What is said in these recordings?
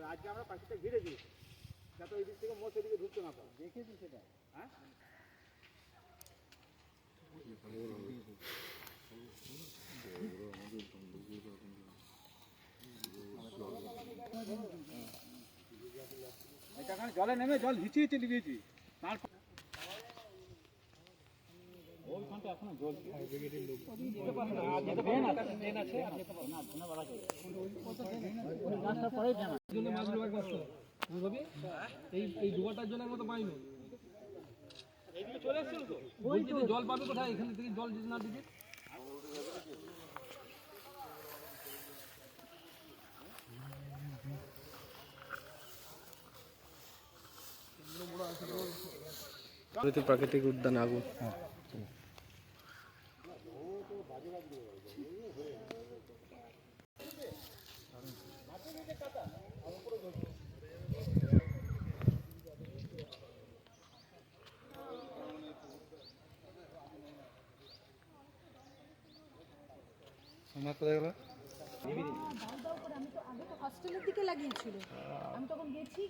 রাজ্যে আমরা পাখিটা ঘিরে দিয়েছি। যাতে ওই দিক থেকে মোষ এদিকে ঢুকতে না পারে। দেখেছি সেটা। হ্যাঁ? জলে নেমে জল হিচিয়ে চলে গিয়েছি তারপর এই জল পাবে কোথায় এখান থেকে জল না দিবে প্রাকৃতিক উদ্যান আগুন। হস্টেলের দিকে লাগিয়েছিল আমি তখন গেছি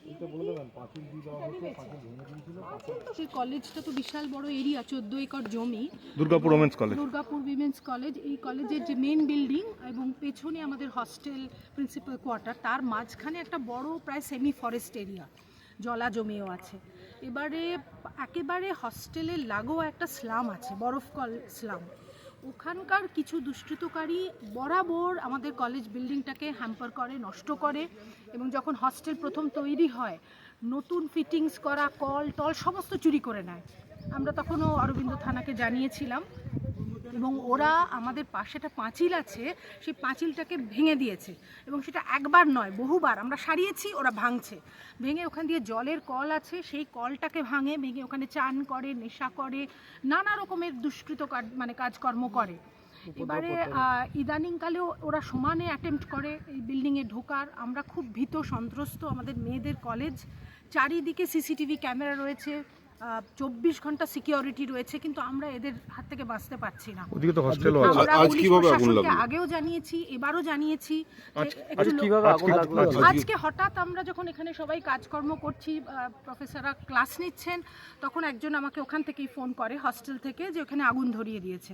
সেই কলেজটা তো বিশাল বড় এরিয়া চোদ্দ একর জমি। Durgapur women's college Durgapur women's college এই কলেজের যে মেন বিল্ডিং এবং পেছনে আমাদের হস্টেল প্রিন্সিপাল কোয়ার্টার তার মাঝখানে একটা বড় প্রায় সেমি ফরেস্ট এরিয়া জলা জমিও আছে। এবারে একেবারে হস্টেলের লাগোয়া একটা স্লাম আছে বরফ কল স্লাম ওখানকার কিছু দুষ্কৃতকারী বরাবর আমাদের কলেজ বিল্ডিংটাকে হ্যাম্পার করে, নষ্ট করে এবং যখন হস্টেল প্রথম তৈরি হয়, নতুন ফিটিংস করা কল টল সমস্ত চুরি করে নেয়। আমরা তখনও অরবিন্দ থানাকে জানিয়েছিলাম। এবং ওরা আমাদের পাশে একটা পাঁচিল আছে সেই পাঁচিলটাকে ভেঙে দিয়েছে। এবং সেটা একবার নয় বহুবার। আমরা সারিয়েছি ওরা ভাঙছে। ভেঙে ওখান দিয়ে জলের কল আছে সেই কলটাকে ভাঙে ভেঙে ওখানে চান করে নেশা করে নানা রকমের দুষ্কৃত মানে কাজকর্ম করে। এবারে ইদানিংকালেও ওরা সমানে অ্যাটেম্প্ট করে এই বিল্ডিংয়ে ঢোকার। আমরা খুব ভীত সন্ত্রস্ত আমাদের মেয়েদের কলেজ চারিদিকে সিসিটিভি ক্যামেরা রয়েছে। চব্বিশ ঘণ্টা সিকিউরিটি রয়েছে কিন্তু আমরা এদের হাত থেকে বাঁচতে পারছি না। ওদিকে তো হস্টেলও আমরা আজ পুলিশ কীভাবে আগুন প্রশাসনকে লাগল? আগেও জানিয়েছি এবারও জানিয়েছি একটু লোক- কীভাবে আগুন লাগল? আজকে- হঠাৎ আমরা যখন এখানে সবাই কাজকর্ম করছি আহ, প্রফেসররা ক্লাস নিচ্ছেন তখন একজন আমাকে ওখান থেকেই ফোন করে হস্টেল থেকে যে ওখানে আগুন ধরিয়ে দিয়েছে।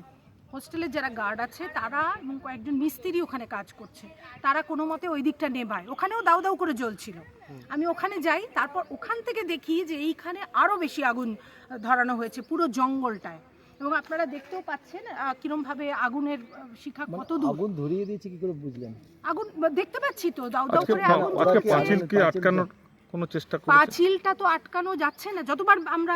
হোস্টেলের যারা গার্ড আছে তারা এবং কয়েকজন মিস্ত্রি ওখানে কাজ করছে। তারা কোনো মতে ওই দিকটা নেভায়। ওখানেও দাউ দাউ করে জ্বলছিল। আমি ওখানে যাই তারপর ওখান থেকে দেখি যে এইখানে আরও বেশি আগুন ধরানো হয়েছে পুরো জঙ্গলটায়। এবং আপনারা দেখতেও পাচ্ছেন আহ, কিরমভাবে আগুনের শিখা কত দূর। আগুন ধরিয়ে দিয়েছে কি করে বুঝলেন? আগুন দেখতে পাচ্ছি তো দাউ দাউ করে আগুন আজকে জ্বলছে। পাঁচিল কি আটকানোর কোনো চেষ্টা করেছে? পাঁচিলটা তো আটকানো যাচ্ছে না। যতবার আমরা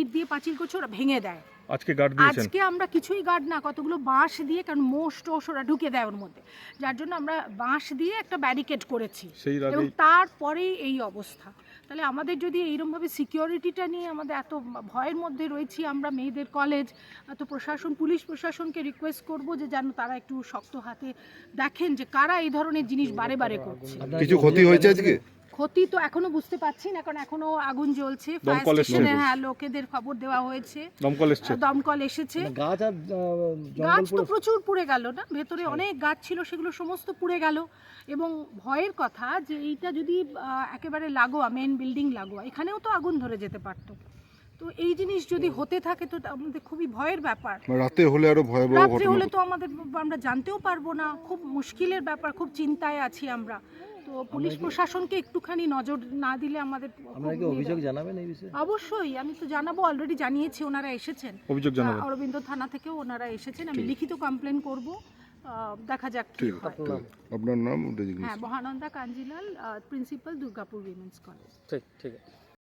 ইট দিয়ে পাঁচিল করছি ওরা ভেঙে দেয়। আজকে গার্ড দিয়েছেন। আজকে আমরা কিছুই গার্ড না কতগুলো বাঁশ দিয়ে কারণ মোষ টোষ ওরা ঢুকে দেয় ওর মধ্যে। যার জন্য আমরা বাঁশ দিয়ে একটা ব্যারিকেড করেছি। সেই এবং তারপরেই এই অবস্থা। তাহলে আমাদের যদি এইরকমভাবে সিকিউরিটিটা নিয়ে আমাদের এত ভয়ের মধ্যে রয়েছি আমরা মেয়েদের কলেজ এত প্রশাসন পুলিশ প্রশাসনকে রিকোয়েস্ট করব যে যেন তারা একটু শক্ত হাতে দেখেন যে কারা এই ধরনের জিনিস বারে বারে করছে। কিছু ক্ষতি হয়েছে আজকে? ক্ষতি তো এখনও বুঝতে পারছি না কারণ এখনও আগুন জ্বলছে। ফায়ার স্টেশনে হ্যাঁ লোকেদের খবর দেওয়া হয়েছে। দমকল এসছে। দমকল এসেছে। মানে গাছ আর গাছ তো প্রচুর পুড়ে গেল না? ভেতরে অনেক গাছ ছিল সেগুলো সমস্ত পুড়ে গেল। এবং ভয়ের কথা যে এইটা যদি একেবারে লাগোয়া মেন বিল্ডিং লাগোয়া এখানেও তো আগুন ধরে যেতে পারতো। তো এই জিনিস যদি হতে থাকে তো আমাদের খুবই ভয়ের ব্যাপার। মানে রাতে হলে আরও ভয়াবহ রাত্রে ঘটনা হলে তো আমাদের আমরা জানতেও পারব না। খুব মুশকিলের ব্যাপার খুব চিন্তায় আছি আমরা। তো পুলিশ প্রশাসনকে একটুখানি নজর না দিলে আমাদের আপনারা কি অভিযোগ জানাবেন এই বিষয়ে? অবশ্যই আমি তো জানাব অলরেডি জানিয়েছি ওনারা এসেছেন। অভিযোগ জানাবেন। অরবিন্দ থানা থেকেও ওনারা এসেছেন। আমি লিখিত কমপ্লেন করব। আহ, দেখা যাক কি হয়। আপনার নাম? হ্যাঁ Mahananda Kanjilal principal Durgapur women's college ঠিক ঠিক আছে।